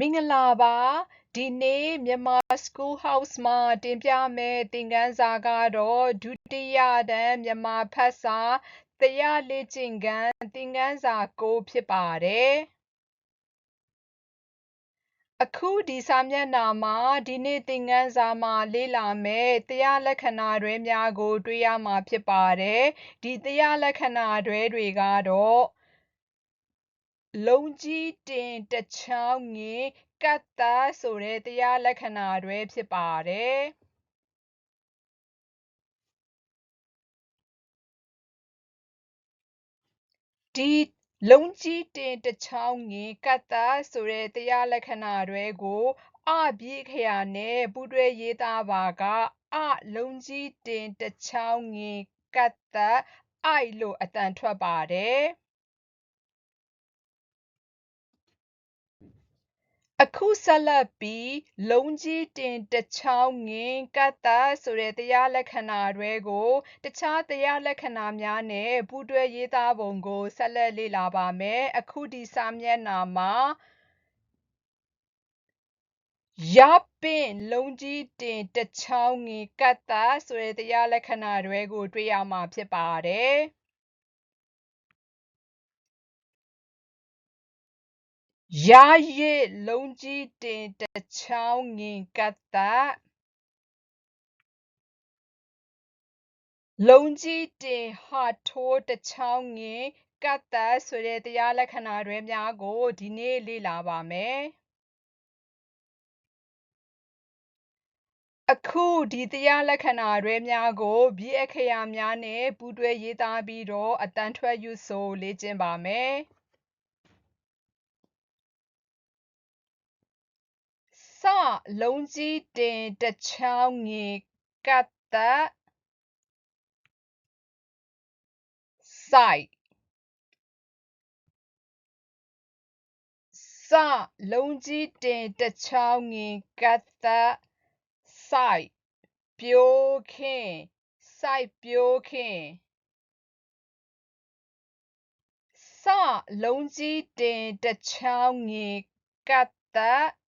မင်္ဂလာပါဒီနေ့မြန်မာ School House မှာတင်ပြမယ့်သင်ခန်းစာကတော့ဒုတိယတန်းမြန်မာဖတ်စာတရားလေ့ကျင့်ခန်းသင်ခန်းစာကိုဖြစ်ပါတယ်အခုဒီစာမျက်နှာမှာဒီနေ့သင်ခန်းစာမှာလေ့လာမယ့်တရားလက္ခဏာတွေများကို တွေ့ရမှာဖြစ်ပါတယ်ဒီတရားလက္ခဏာတွေတွေကတော့ လုံးကြီးတင်တစ်ချောင်းငင်ကတ်သဆိုတဲ့တရားလက္ခဏာတွေဖြစ်ပါတယ်ဒီလုံးကြီးတင်တစ်ချောင်းငင်ကတ်သဆိုတဲ့တရားလက္ခဏာတွေကိုအပြီးခရာနဲ့ပူးတွဲရေးသားပါကအလုံးကြီးတင်တစ်ချောင်းငင်ကတ်သအိုက်လို့အတန်ထွက်ပါတယ် အခုဆက်လက်ပြီး လုံးကြီးတင်တစ်ချောင်းငင်ကတ်သဆိုတဲ့ တရားလက္ခဏာတွေကို တခြားတရားလက္ခဏာများနဲ့ ပူးတွဲရေးသားပုံကို ဆက်လက်လေ့လာပါမယ် အခုဒီစာမျက်နှာမှာရပင့်လုံးကြီးတင်တစ်ချောင်းငင်ကတ်သဆိုတဲ့ တရားလက္ခဏာတွေကို တွေ့ရမှာဖြစ်ပါတယ် ယာရစ်လုံးကြီးတင်တစ်ချောင်းငင်ကတ်သက်လုံးကြီးတင်ဟာထိုးတစ်ချောင်းငင်ကတ်သက်ဆိုတဲ့တရားလက္ခဏာတွေများကိုဒီနေ့လေ့လာပါမယ်အခုဒီတရားလက္ခဏာတွေများကိုဘိအခရာများနဲ့ပူးတွဲရေးသားပြီးတော့အတန်ထွက်ယူဆိုလေ့ကျင့်ပါမယ် လုံးကြီးတင်တစ်ချောင်းငင်ကပ်သက်စိုက်စလုံးကြီးတင်တစ်ချောင်းငင်ကပ်သက်စိုက်ပြိုးခင်းစိုက်ပြိုးခင်းစလုံးကြီးတင်တစ်ချောင်းငင်ကပ်သက်စိုက်တဝေထိုးကရေချာကတ်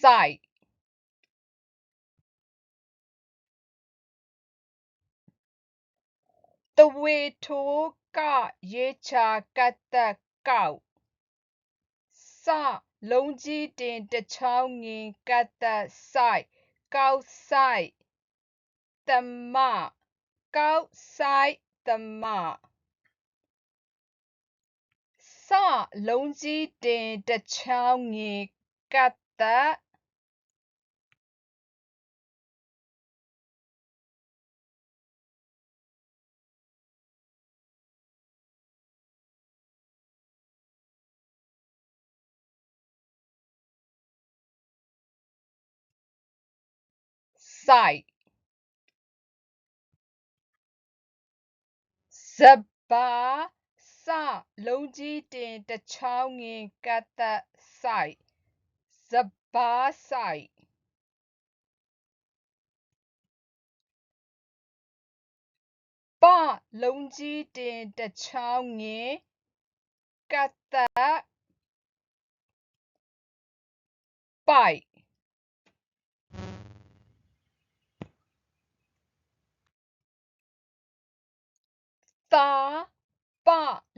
site the way to ka ye cha kat ta kao sa, long ji tin ta chao ngin kat ta sai kao sai the ma. Cao sai the ma. Sa, long ji tin ta chao ngin kat ta င်တစ်ချောင်းငင်ကတ်သက်စိုက်စပါစလုံးကြီးတင်တစ်ချောင်းငင်ကတ်သက်စိုက်စပါစိုက်ပလုံးကြီးတင်တစ်ချောင်းငင်ကတ်သက်ပို သားပ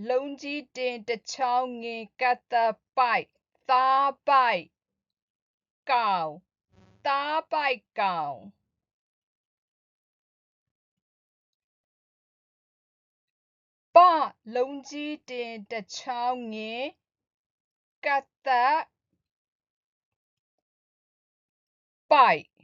လုံးကြီးတင်တစ်ချောင်းငင်ကတ်သက်ပိုက်သားပိုက်ကောင်သားပိုက်ကောင်ပလုံးကြီးတင်တစ်ချောင်းငင်ကတ်သက်ပိုက်ပလုံးကြီးတင်တစ်ချောင်းငင်ကတ်သက်ပိုက်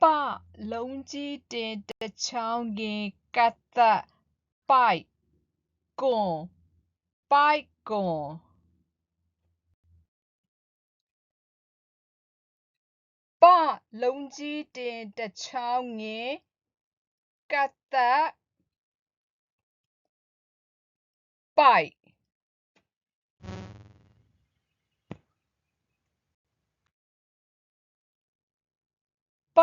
把龙之队的长椅改在白宫，白宫。把龙之队的长椅改在白。 ပ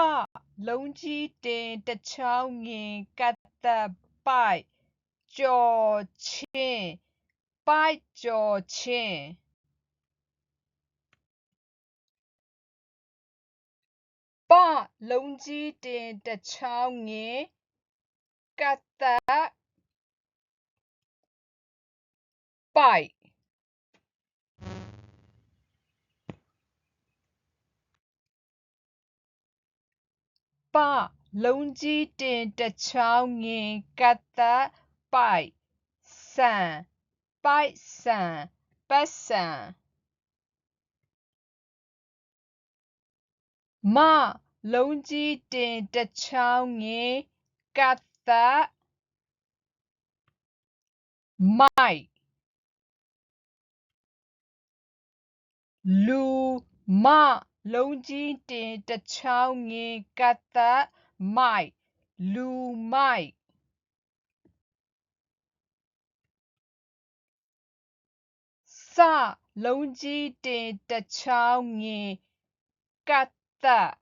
လုံးကြီးတင်တစ်ချောင်းငင်ကတ်သက်ပိုက်ကျော်ချင်းပိုက်ကျော်ချင်းပလုံးကြီးတင်တစ်ချောင်းငင်ကတ်သက်ပိုက် ပလုံးကြီးတင်တစ်ချောင်းငင်ကတ်သက်ပိုက်ဆန်ပိုက်ဆန်ပတ်စံမလုံးကြီးတင်တစ်ချောင်းငင်ကတ်သက်မိုက်လူမ လုံးကြီးတင်တစ်ချောင်းငင်ကတ်သက်မိုက်လူမိုက်စလုံးကြီးတင်တစ်ချောင်းငင်ကတ်သက်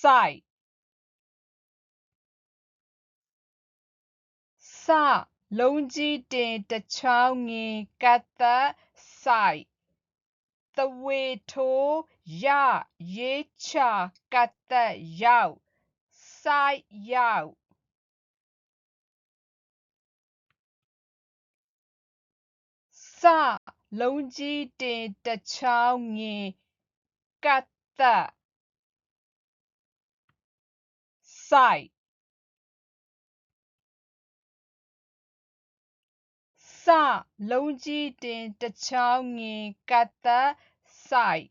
စိုက်စလုံးကြီးတင်တစ်ချောင်းငင်ကတ်သက်စို the way to ya ye cha kat ta yao sai yao sa long ji de ta chao nge kat ta sai. စ်ချောင်းငင်ကတ်သက်စိုက်စလုံးကြီးတင်တစ်ချောင်းငင်ကတ်သက်စိုက်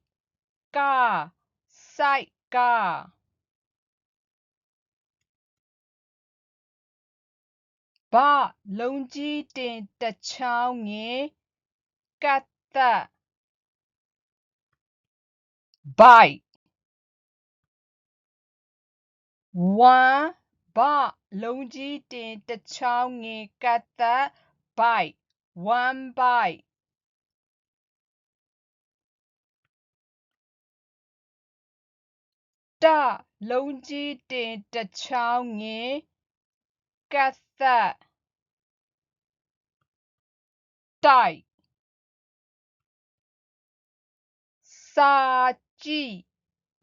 ကစိုက်ကဘလုံးကြီးတင်တစ်ချောင်းငင်ကတ်သက်ဘိုက်ဝမ်ဘလုံးကြီးတင်တစ်ချောင်းငင်ကတ်သက်ဘို က်ဝမ်ဘိုက်တလုံးကြီးတင်တစ်ချောင်းငင်ကတ်သက်တိုက်စာကြည့်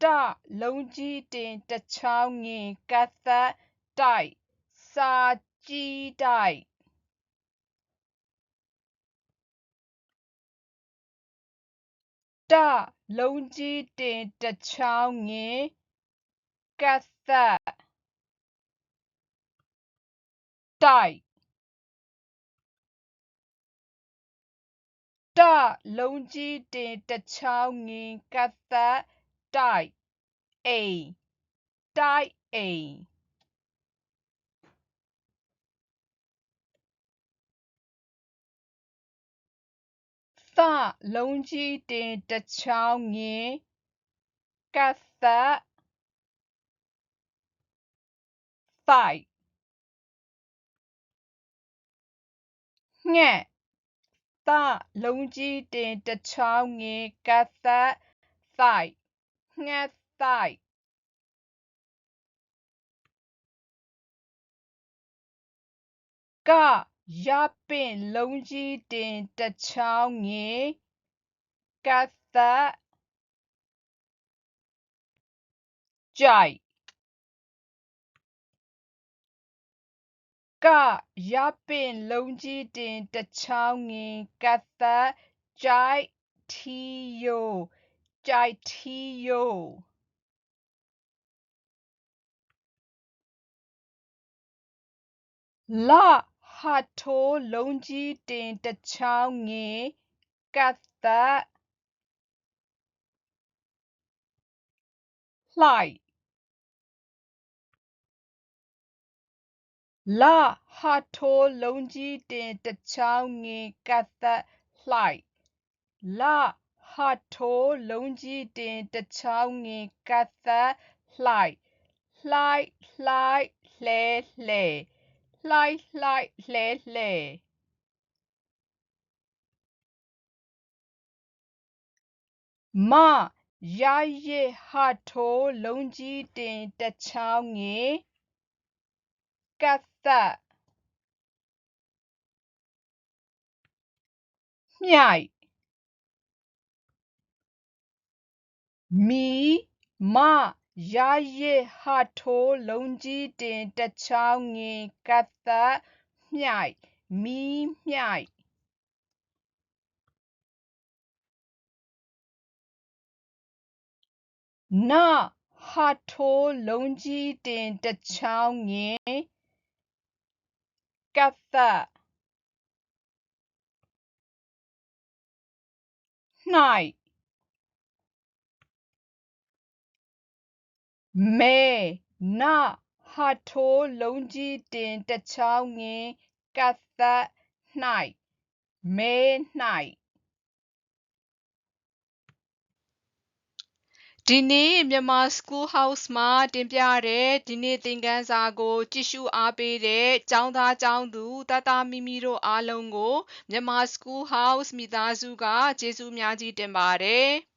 တလုံးကြီးတင်တစ်ချောင်းငင်ကတ်သက်တိုက်စာကြည့်တိုက် လုံးကြီးတင်တစ်ချောင်းငင်ကတ်သက်တိုက်တလုံးကြီးတင်တစ်ချောင်းငင်ကတ်သက်တိုက်အိမ်တိုက်အိမ် သလုံးကြီးတင်တစ်ချောင်းငင်ကတ်သက်သိုက်ငှက်သလုံးကြီးတင်တစ်ချောင်းငင်ကတ်သက်သိုက်ငှက်သိုက်က ရပင့်လုံးကြီးတင်တစ်ချောင်းငင်ကတ်သက်ကြိုက်ကရပင့်လုံးကြီးတင်တစ်ချောင်းငင်ကတ်သက်ကြိုက်ထီယိုကြိုက်ထီယိုလ ဟတ်ထိုးလုံးကြီးတင်တစ်ချောင်းငင်ကတ်သက်လှိုက်လဟတ်ထိုးလုံးကြီးတင်တစ်ချောင်းငင်ကတ်သက်လှိုက်လဟတ်ထိုးလုံးကြီးတင်တစ်ချောင်းငင်ကတ်သက်လှိုက် လှိုက်လှိုက်လှဲ လှဲလှိုက်လှိုက်လှဲလှဲမရရစ်ဟထိုးလုံးကြီးတင်တချောင်းငင်ကတ်သက်မြိုက်မီမ ရရစ်ဟထိုးလုံးကြီးတင်တချောင်းငင်ကတ်သက်မြိုက်မီမြိုက်နဟထိုးလုံးကြီးတင်တချောင်းငင်ကတ်သက်၌ မေနဟထိုးလုံးကြီးတင်တချောင်းငင်ကတ်သက်၌မဲ၌ဒီနေ့မြန်မာ School House မှာတင်ပြတဲ့ဒီနေ့သင်ခန်းစာကို ကြည့်ရှုအားပေးတဲ့ကျောင်းသားကျောင်းသူတသားမိမိတို့အားလုံးကိုမြန်မာ School House မိသားစုကကျေးဇူးများကြီးတင်ပါတယ်။